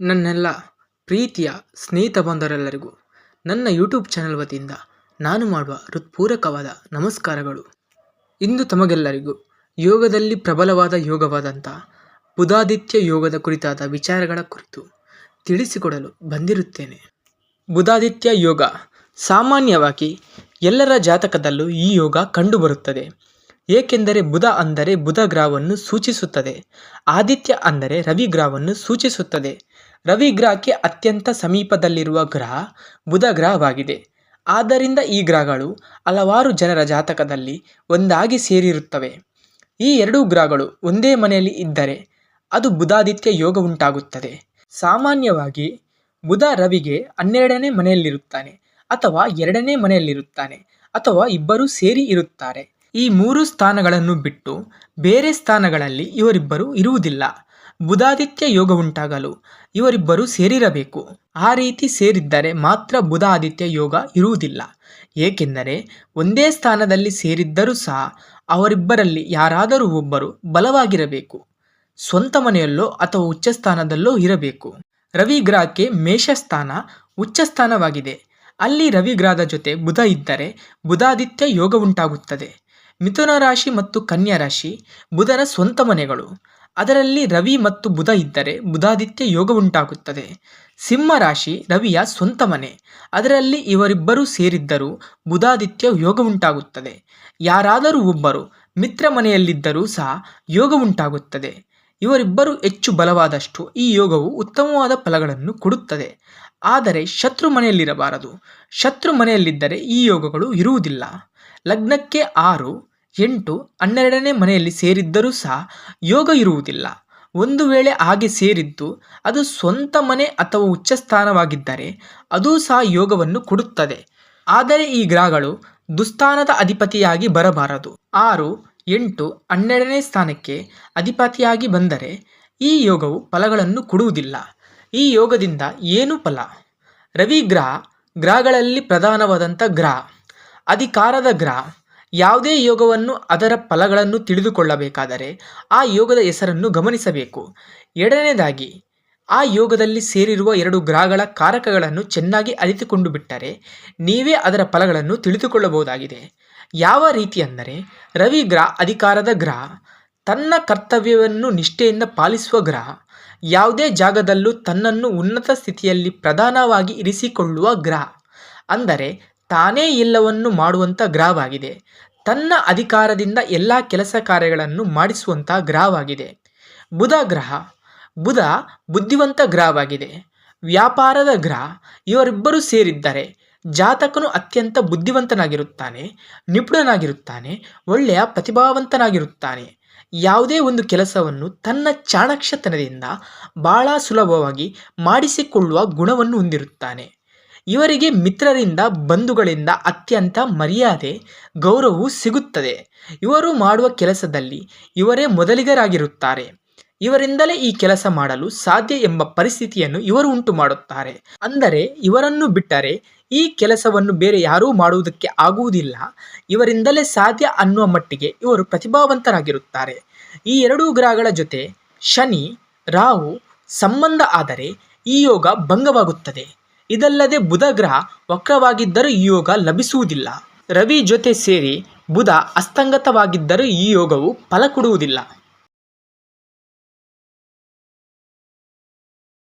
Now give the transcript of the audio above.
ನನ್ನೆಲ್ಲ ಪ್ರೀತಿಯ ಸ್ನೇಹಿತ ಬಂದರೆಲ್ಲರಿಗೂ ನನ್ನ ಯೂಟ್ಯೂಬ್ ಚಾನೆಲ್ ವತಿಯಿಂದ ನಾನು ಮಾಡುವ ಹೃತ್ಪೂರ್ವಕವಾದ ನಮಸ್ಕಾರಗಳು. ಇಂದು ತಮಗೆಲ್ಲರಿಗೂ ಯೋಗದಲ್ಲಿ ಪ್ರಬಲವಾದ ಯೋಗವಾದಂಥ ಬುಧಾದಿತ್ಯ ಯೋಗದ ಕುರಿತಾದ ವಿಚಾರಗಳ ಕುರಿತು ತಿಳಿಸಿಕೊಡಲು ಬಂದಿರುತ್ತೇನೆ. ಬುಧಾದಿತ್ಯ ಯೋಗ ಸಾಮಾನ್ಯವಾಗಿ ಎಲ್ಲರ ಜಾತಕದಲ್ಲೂ ಈ ಯೋಗ ಕಂಡುಬರುತ್ತದೆ. ಏಕೆಂದರೆ ಬುಧ ಅಂದರೆ ಬುಧ ಗ್ರಹವನ್ನು ಸೂಚಿಸುತ್ತದೆ. ಆದಿತ್ಯ ಅಂದರೆ ರವಿ ಗ್ರಹವನ್ನು ಸೂಚಿಸುತ್ತದೆ. ರವಿ ಗ್ರಹಕ್ಕೆ ಅತ್ಯಂತ ಸಮೀಪದಲ್ಲಿರುವ ಗ್ರಹ ಬುಧ ಗ್ರಹವಾಗಿದೆ. ಆದ್ದರಿಂದ ಈ ಗ್ರಹಗಳು ಹಲವಾರು ಜನರ ಜಾತಕದಲ್ಲಿ ಒಂದಾಗಿ ಸೇರಿರುತ್ತವೆ. ಈ ಎರಡೂ ಗ್ರಹಗಳು ಒಂದೇ ಮನೆಯಲ್ಲಿ ಇದ್ದರೆ ಅದು ಬುಧಾದಿತ್ಯ ಯೋಗ ಉಂಟಾಗುತ್ತದೆ. ಸಾಮಾನ್ಯವಾಗಿ ಬುಧ ರವಿಗೆ ಹನ್ನೆರಡನೇ ಮನೆಯಲ್ಲಿರುತ್ತಾನೆ ಅಥವಾ ಎರಡನೇ ಮನೆಯಲ್ಲಿರುತ್ತಾನೆ ಅಥವಾ ಇಬ್ಬರೂ ಸೇರಿ ಇರುತ್ತಾರೆ. ಈ ಮೂರು ಸ್ಥಾನಗಳನ್ನು ಬಿಟ್ಟು ಬೇರೆ ಸ್ಥಾನಗಳಲ್ಲಿ ಇವರಿಬ್ಬರು ಇರುವುದಿಲ್ಲ. ಬುಧಾದಿತ್ಯ ಯೋಗ ಉಂಟಾಗಲು ಇವರಿಬ್ಬರು ಸೇರಿರಬೇಕು. ಆ ರೀತಿ ಸೇರಿದ್ದರೆ ಮಾತ್ರ ಬುಧಾದಿತ್ಯ ಯೋಗ ಇರುವುದಿಲ್ಲ. ಏಕೆಂದರೆ ಒಂದೇ ಸ್ಥಾನದಲ್ಲಿ ಸೇರಿದ್ದರೂ ಸಹ ಅವರಿಬ್ಬರಲ್ಲಿ ಯಾರಾದರೂ ಒಬ್ಬರು ಬಲವಾಗಿರಬೇಕು. ಸ್ವಂತ ಮನೆಯಲ್ಲೋ ಅಥವಾ ಉಚ್ಚ ಸ್ಥಾನದಲ್ಲೋ ಇರಬೇಕು. ರವಿ ಗ್ರಹಕ್ಕೆ ಮೇಷಸ್ಥಾನ ಉಚ್ಚ ಸ್ಥಾನವಾಗಿದೆ. ಅಲ್ಲಿ ರವಿಗ್ರಹದ ಜೊತೆ ಬುಧ ಇದ್ದರೆ ಬುಧಾದಿತ್ಯ ಯೋಗ ಉಂಟಾಗುತ್ತದೆ. ಮಿಥುನ ರಾಶಿ ಮತ್ತು ಕನ್ಯಾ ರಾಶಿ, ಬುಧನ ಸ್ವಂತ ಮನೆಗಳು. ಅದರಲ್ಲಿ ರವಿ ಮತ್ತು ಬುಧ ಇದ್ದರೆ ಬುಧಾದಿತ್ಯ ಯೋಗ ಉಂಟಾಗುತ್ತದೆ. ಸಿಂಹ ರಾಶಿ ರವಿಯ ಸ್ವಂತ ಮನೆ. ಅದರಲ್ಲಿ ಇವರಿಬ್ಬರೂ ಸೇರಿದ್ದರೂ ಬುಧಾದಿತ್ಯ ಯೋಗ ಉಂಟಾಗುತ್ತದೆ. ಯಾರಾದರೂ ಒಬ್ಬರು ಮಿತ್ರ ಮನೆಯಲ್ಲಿದ್ದರೂ ಸಹ ಯೋಗ ಉಂಟಾಗುತ್ತದೆ. ಇವರಿಬ್ಬರು ಹೆಚ್ಚು ಬಲವಾದಷ್ಟು ಈ ಯೋಗವು ಉತ್ತಮವಾದ ಫಲಗಳನ್ನು ಕೊಡುತ್ತದೆ. ಆದರೆ ಶತ್ರು ಮನೆಯಲ್ಲಿರಬಾರದು. ಶತ್ರು ಮನೆಯಲ್ಲಿದ್ದರೆ ಈ ಯೋಗಗಳು ಇರುವುದಿಲ್ಲ. ಲಗ್ನಕ್ಕೆ ಆರು, ಎಂಟು, ಹನ್ನೆರಡನೇ ಮನೆಯಲ್ಲಿ ಸೇರಿದ್ದರೂ ಸಹ ಯೋಗ ಇರುವುದಿಲ್ಲ. ಒಂದು ವೇಳೆ ಹಾಗೆ ಸೇರಿದ್ದು, ಅದು ಸ್ವಂತ ಮನೆ ಅಥವಾ ಉಚ್ಚ ಸ್ಥಾನವಾಗಿದ್ದರೆ ಅದೂ ಸಹ ಯೋಗವನ್ನು ಕೊಡುತ್ತದೆ. ಆದರೆ ಈ ಗ್ರಹಗಳು ದುಸ್ಥಾನದ ಅಧಿಪತಿಯಾಗಿ ಬರಬಾರದು. ಆರು, ಎಂಟು, ಹನ್ನೆರಡನೇ ಸ್ಥಾನಕ್ಕೆ ಅಧಿಪತಿಯಾಗಿ ಬಂದರೆ ಈ ಯೋಗವು ಫಲಗಳನ್ನು ಕೊಡುವುದಿಲ್ಲ. ಈ ಯೋಗದಿಂದ ಏನು ಫಲ? ರವಿ ಗ್ರಹ, ಗ್ರಹಗಳಲ್ಲಿ ಪ್ರಧಾನವಾದಂಥ ಗ್ರಹ. ಅಧಿಕಾರದ ಗ್ರಹ ಯಾವುದೇ ಯೋಗವನ್ನು ಅದರ ಫಲಗಳನ್ನು ತಿಳಿದುಕೊಳ್ಳಬೇಕಾದರೆ ಆ ಯೋಗದ ಹೆಸರನ್ನು ಗಮನಿಸಬೇಕು. ಎರಡನೇದಾಗಿ, ಆ ಯೋಗದಲ್ಲಿ ಸೇರಿರುವ ಎರಡು ಗ್ರಹಗಳ ಕಾರಕಗಳನ್ನು ಚೆನ್ನಾಗಿ ಅರಿತುಕೊಂಡು ಬಿಟ್ಟರೆ ನೀವೇ ಅದರ ಫಲಗಳನ್ನು ತಿಳಿದುಕೊಳ್ಳಬಹುದಾಗಿದೆ. ಯಾವ ರೀತಿ ಅಂದರೆ, ರವಿ ಗ್ರಹ ಅಧಿಕಾರದ ಗ್ರಹ ತನ್ನ ಕರ್ತವ್ಯವನ್ನು ನಿಷ್ಠೆಯಿಂದ ಪಾಲಿಸುವ ಗ್ರಹ ಯಾವುದೇ ಜಾಗದಲ್ಲೂ ತನ್ನನ್ನು ಉನ್ನತ ಸ್ಥಿತಿಯಲ್ಲಿ ಪ್ರಧಾನವಾಗಿ ಇರಿಸಿಕೊಳ್ಳುವ ಗ್ರಹ ಅಂದರೆ ತಾನೇ ಎಲ್ಲವನ್ನು ಮಾಡುವಂಥ ಗ್ರಹವಾಗಿದೆ. ತನ್ನ ಅಧಿಕಾರದಿಂದ ಎಲ್ಲ ಕೆಲಸ ಕಾರ್ಯಗಳನ್ನು ಮಾಡಿಸುವಂಥ ಗ್ರಹವಾಗಿದೆ. ಬುಧ ಗ್ರಹ. ಬುಧ ಬುದ್ಧಿವಂತ ಗ್ರಹವಾಗಿದೆ. ವ್ಯಾಪಾರದ ಗ್ರಹ. ಇವರಿಬ್ಬರು ಸೇರಿದ್ದಾರೆ. ಜಾತಕನು ಅತ್ಯಂತ ಬುದ್ಧಿವಂತನಾಗಿರುತ್ತಾನೆ, ನಿಪುಣನಾಗಿರುತ್ತಾನೆ, ಒಳ್ಳೆಯ ಪ್ರತಿಭಾವಂತನಾಗಿರುತ್ತಾನೆ. ಯಾವುದೇ ಒಂದು ಕೆಲಸವನ್ನು ತನ್ನ ಚಾಣಕ್ಷತನದಿಂದ ಬಹಳ ಸುಲಭವಾಗಿ ಮಾಡಿಸಿಕೊಳ್ಳುವ ಗುಣವನ್ನು ಹೊಂದಿರುತ್ತಾನೆ. ಇವರಿಗೆ ಮಿತ್ರರಿಂದ, ಬಂಧುಗಳಿಂದ ಅತ್ಯಂತ ಮರ್ಯಾದೆ, ಗೌರವವು ಸಿಗುತ್ತದೆ. ಇವರು ಮಾಡುವ ಕೆಲಸದಲ್ಲಿ ಇವರೇ ಮೊದಲಿಗರಾಗಿರುತ್ತಾರೆ. ಇವರಿಂದಲೇ ಈ ಕೆಲಸ ಮಾಡಲು ಸಾಧ್ಯ ಎಂಬ ಪರಿಸ್ಥಿತಿಯನ್ನು ಇವರು ಉಂಟು ಮಾಡುತ್ತಾರೆ ಅಂದರೆ, ಇವರನ್ನು ಬಿಟ್ಟರೆ ಈ ಕೆಲಸವನ್ನು ಬೇರೆ ಯಾರೂ ಮಾಡುವುದಕ್ಕೆ ಆಗುವುದಿಲ್ಲ. ಇವರಿಂದಲೇ ಸಾಧ್ಯ ಅನ್ನುವ ಮಟ್ಟಿಗೆ ಇವರು ಪ್ರತಿಭಾವಂತರಾಗಿರುತ್ತಾರೆ. ಈ ಎರಡೂ ಗ್ರಹಗಳ ಜೊತೆ ಶನಿ, ರಾಹು ಸಂಬಂಧ ಆದರೆ ಈ ಯೋಗ ಭಂಗವಾಗುತ್ತದೆ. ಇದಲ್ಲದೆ ಬುಧ ಗ್ರಹ ವಕ್ರವಾಗಿದ್ದರೂ ಈ ಯೋಗ ಲಭಿಸುವುದಿಲ್ಲ. ರವಿ ಜೊತೆ ಸೇರಿ ಬುಧ ಅಸ್ತಂಗತವಾಗಿದ್ದರೂ ಈ ಯೋಗವು ಫಲ ಕೊಡುವುದಿಲ್ಲ.